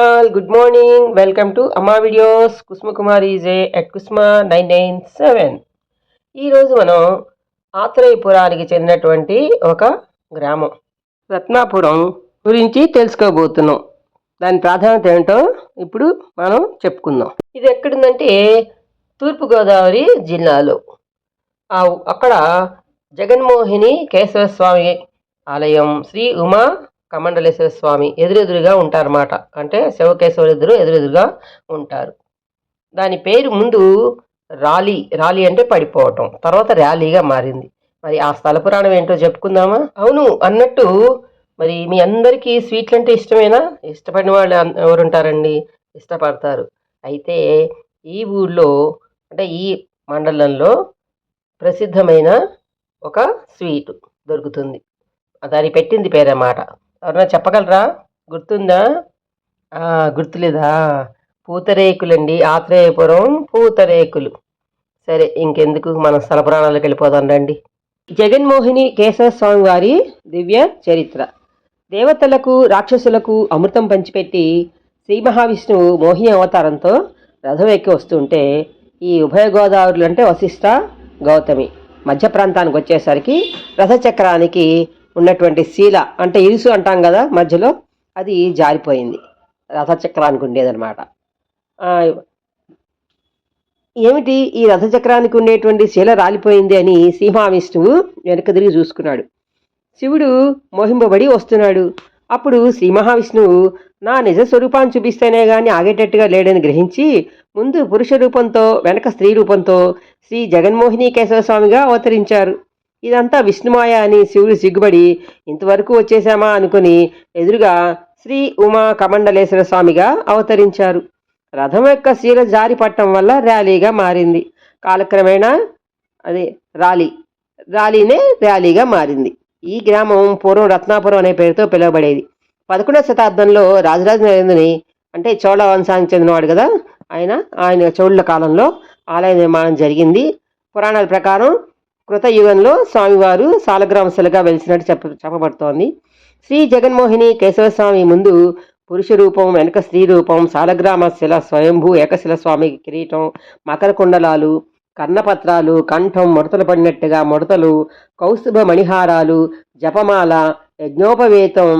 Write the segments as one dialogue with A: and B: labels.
A: All good morning welcome to Amma videos Kusmakumar EJ at Kusma nine nine seven ఈరోజు మనం ఆత్రేయపురానికి చెందినటువంటి ఒక గ్రామం. రత్నాపురం గురించి తెలుసుకోబోతున్నాం. దాని ప్రాధాన్యత ఏంటో ఇప్పుడు మనం చెప్పుకుందాం. ఇది ఎక్కడుందంటే తూర్పుగోదావరి జిల్లాలో. అక్కడ జగన్మోహిని కేశవ స్వామి ఆలయం. శ్రీ ఉమా కమండలేశ్వర స్వామి ఎదురెదురుగా ఉంటారన్నమాట. అంటే శివకేశవులు ఇద్దరు ఎదురెదురుగా ఉంటారు. దాని పేరు ముందు రాలీ రాలీ అంటే పడిపోవటం తర్వాత ర్యాలీగా మారింది. మరి ఆ స్థల పురాణం ఏంటో చెప్పుకుందామా? అవును అన్నట్టు మరి మీ అందరికీ స్వీట్లు అంటే ఇష్టమేనా? ఇష్టపడిన వాళ్ళు ఎవరు ఉంటారండి ఇష్టపడతారు. అయితే ఈ ఊళ్ళో అంటే ఈ మండలంలో ప్రసిద్ధమైన ఒక స్వీట్ దొరుకుతుంది. దాని పెట్టింది పేరన్నమాట. ఎవరన్నా చెప్పగలరా? గుర్తుందా? గుర్తులేదా? పూతరేకులండి ఆత్రేయపురం పూతరేకులు. సరే ఇంకెందుకు మన స్థల పురాణాలకు వెళ్ళిపోదాం రండి. జగన్మోహిని కేశవ స్వామి వారి దివ్య చరిత్ర. దేవతలకు రాక్షసులకు అమృతం పంచిపెట్టి శ్రీ మహావిష్ణువు మోహిని అవతారంతో రథం ఎక్కి వస్తుంటే ఈ ఉభయ గోదావరులు అంటే వశిష్ట గౌతమి. మధ్య ప్రాంతానికి వచ్చేసరికి రథచక్రానికి ఉన్నటువంటి శీల అంటే ఇరుసు అంటాం కదా మధ్యలో అది జారిపోయింది. రథచక్రానికి ఉండేదన్నమాట. ఏమిటి ఈ రథచక్రానికి ఉండేటువంటి శీల రాలిపోయింది అని శ్రీమహావిష్ణువు వెనక తిరిగి చూసుకున్నాడు. శివుడు మోహింపబడి వస్తున్నాడు. అప్పుడు శ్రీ మహావిష్ణువు నా నిజ స్వరూపాన్ని చూపిస్తేనే గాని ఆగేటట్టుగా లేడని గ్రహించి ముందు పురుష రూపంతో వెనక స్త్రీ రూపంతో శ్రీ జగన్మోహిని కేశవ స్వామిగా అవతరించారు. ఇదంతా విష్ణుమాయ అని శివుడు సిగ్గుపడి ఇంతవరకు వచ్చేసామా అనుకుని ఎదురుగా శ్రీ ఉమా కమండలేశ్వర స్వామిగా అవతరించారు. రథం యొక్క శీల జారి పట్టడం వల్ల ర్యాలీగా మారింది. కాలక్రమేణా అదే ర్యాలీ ర్యాలీనే ర్యాలీగా మారింది. ఈ గ్రామం పూర్వం రత్నాపురం అనే పేరుతో పిలువబడేది. పదకొండవ శతాబ్దంలో రాజరాజ నరేంద్రుని అంటే చోళ వంశానికి చెందినవాడు కదా ఆయన ఆయన చోళుల కాలంలో ఆలయ నిర్మాణం జరిగింది. పురాణాల ప్రకారం కృతయుగంలో స్వామివారు సాలగ్రామశిలగా వెలిసినట్టు చెప్ప చెప్పబడుతోంది. శ్రీ జగన్మోహిని కేశవస్వామి ముందు పురుష రూపం వెనక స్త్రీ రూపం సాలగ్రామ శిల స్వయంభూ ఏకశిల స్వామి కిరీటం మకర కుండలాలు కర్ణపత్రాలు కంఠం ముడతలు పడినట్టుగా ముడతలు కౌస్తుభ మణిహారాలు జపమాల యజ్ఞోపవేతం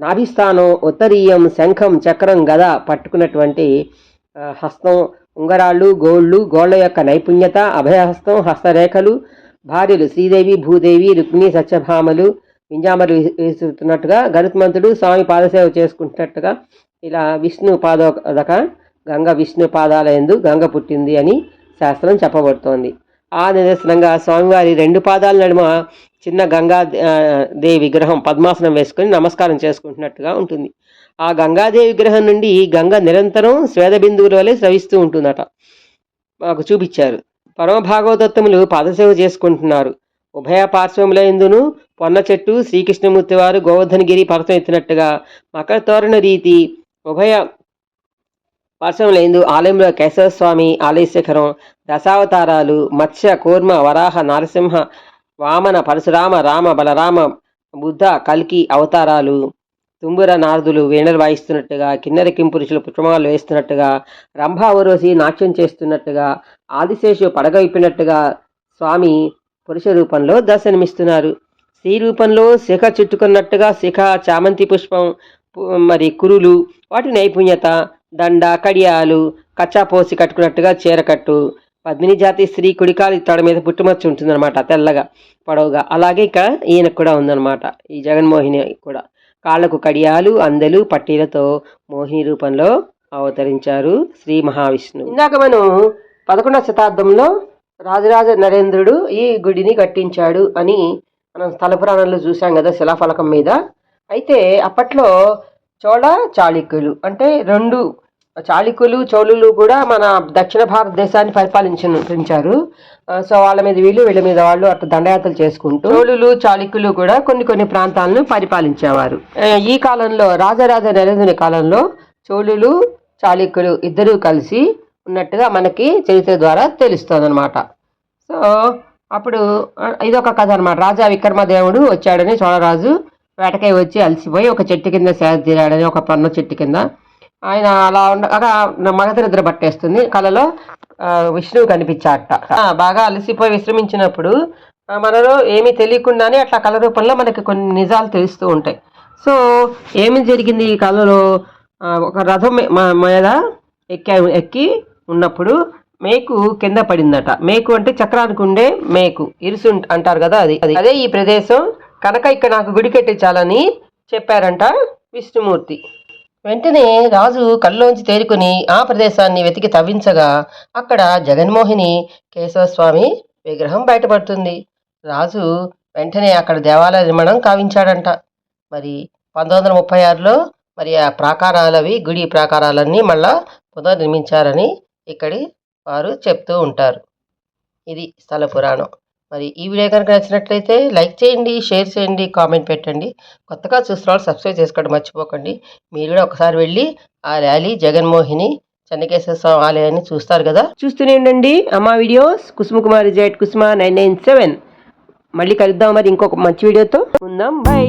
A: నాభిస్థానం ఉత్తరీయం శంఖం చక్రం గద పట్టుకున్నటువంటి హస్తం ఉంగరాళ్ళు గోళ్ళు గోళ్ళ యొక్క నైపుణ్యత అభయహస్తం హస్తరేఖలు భార్యలు శ్రీదేవి భూదేవి రుక్మిణి సత్యభామలు వింజామలు వేస్తున్నట్టుగా గరుత్మంతుడు స్వామి పాదసేవ చేసుకుంటున్నట్టుగా ఇలా విష్ణు పాదోదక గంగ విష్ణు పాదాల ఎందు గంగ పుట్టింది అని శాస్త్రం చెప్పబడుతోంది. ఆ నిదర్శనంగా స్వామివారి రెండు పాదాల నడుమ చిన్న గంగా దేవి విగ్రహం పద్మాసనం వేసుకొని నమస్కారం చేసుకుంటున్నట్టుగా ఉంటుంది. ఆ గంగాదేవి విగ్రహం నుండి గంగ నిరంతరం స్వేదబిందువుల వలె స్రవిస్తూ ఉంటుందట. మాకు చూపించారు పరమ భాగవతత్వములు పాదసేవ చేసుకుంటున్నారు. ఉభయ పార్శ్వముల ఎందును పొన్న చెట్టు శ్రీకృష్ణమూర్తి వారు గోవర్ధనగిరి పర్వతం ఎత్తినట్టుగా మకర తోరణ రీతి ఉభయ పార్శ్వముల ఎందు ఆలయంలో కేశవస్వామి ఆలయ శిఖరం దశావతారాలు మత్స్య కూర్మ వరాహ నరసింహ వామన పరశురామ రామ బలరామ బుద్ధ కల్కి అవతారాలు తుంబుర నారదులు వీణలు వాయిస్తున్నట్టుగా కిన్నెర కింపురుషులు పుష్పమాలు వేస్తున్నట్టుగా రంభావరోసి నాట్యం చేస్తున్నట్టుగా ఆదిశేషు పడగ విప్పినట్టుగా స్వామి పురుష రూపంలో దర్శనమిస్తున్నారు. స్త్రీ రూపంలో శిఖ చుట్టుకున్నట్టుగా శిఖ చామంతి పుష్పం మరి కురులు వాటి నైపుణ్యత దండ కడియాలు కచ్చా పోసి కట్టుకున్నట్టుగా చీరకట్టు పద్మిని జాతి స్త్రీ కుడికాలి తొడ మీద పుట్టుమచ్చ ఉంటుందన్నమాట తెల్లగా పొడవుగా. అలాగే ఇక్కడ ఈయనకు కూడా ఉందన్నమాట ఈ జగన్మోహిని కూడా. కాళ్ళకు కడియాలు అందలు పట్టీలతో మోహిని రూపంలో అవతరించారు శ్రీ మహావిష్ణువు. ఇందాక మనం పదకొండవ శతాబ్దంలో రాజరాజ నరేంద్రుడు ఈ గుడిని కట్టించాడు అని మనం స్థల పురాణంలో చూసాం కదా శిలాఫలకం మీద. అయితే అప్పట్లో చోళ చాళుక్యులు అంటే రెండు చాళుక్యులు చోళులు కూడా మన దక్షిణ భారతదేశాన్ని పరిపాలించారు. సో వాళ్ళ మీద వీళ్ళు వీళ్ళ మీద వాళ్ళు అట్లా దండయాత్రలు చేసుకుంటూ చోళులు చాళుక్యులు కూడా కొన్ని కొన్ని ప్రాంతాలను పరిపాలించేవారు. ఈ కాలంలో రాజరాజ నరేంద్రుని కాలంలో చోళులు చాళుక్యులు ఇద్దరూ కలిసి ఉన్నట్టుగా మనకి చరిత్ర ద్వారా తెలుస్తుంది అనమాట సో అప్పుడు ఇదొక కథ అనమాట రాజా విక్రమదేవుడు వచ్చాడని చోళరాజు వేటకై వచ్చి అలసిపోయి ఒక చెట్టు కింద సేద తీరాడని ఒక పన్ను చెట్టు కింద ఆయన అలా ఉండగా మగధ నిద్ర పట్టేస్తుంది. కలలో విష్ణువు కనిపించాట. బాగా అలసిపోయి విశ్రమించినప్పుడు మనలో ఏమీ తెలియకుండానే అట్లా కళ రూపంలో మనకి కొన్ని నిజాలు తెలుస్తూ ఉంటాయి. సో ఏమి జరిగింది ఈ కళలో? ఒక రథం మీద ఎక్కా ఎక్కి ఉన్నప్పుడు మేకు కింద పడిందట. మేకు అంటే చక్రానికి ఉండే మేకు. ఇరుసు అంటారు కదా అది. అది అదే ఈ ప్రదేశం. కనుక ఇక్కడ నాకు గుడి కట్టించాలని చెప్పారంట విష్ణుమూర్తి. వెంటనే రాజు కల్లోంచి తేరుకుని ఆ ప్రదేశాన్ని వెతికి తవ్వించగా అక్కడ జగన్మోహిని కేశవస్వామి విగ్రహం బయటపడుతుంది. రాజు వెంటనే అక్కడ దేవాలయ నిర్మాణం కావించాడంట. మరి పంతొమ్మిది వందల ముప్పై ఆరులో మరి ఆ ప్రాకారాలవి గుడి ప్రాకారాలన్నీ మళ్ళా పునర్నిర్మించారని ఇక్కడి వారు చెప్తూ ఉంటారు. ఇది స్థల పురాణం. మరి ఈ వీడియో కనుక నచ్చినట్లయితే లైక్ చేయండి షేర్ చేయండి కామెంట్ పెట్టండి. కొత్తగా చూసిన వాళ్ళు సబ్స్క్రైబ్ చేసుకోవడం మర్చిపోకండి. మీరు కూడా ఒకసారి వెళ్ళి ఆ ర్యాలీ జగన్మోహిని చెన్నకేశ్వర స్వామి ఆలయాన్ని చూస్తారు కదా? చూస్తూనే ఉండండి. Amma videos Kusuma Kumari Kusuma nine nine seven. మళ్ళీ కలుద్దాం మరి ఇంకొక మంచి వీడియోతో. ఉందాం. బై.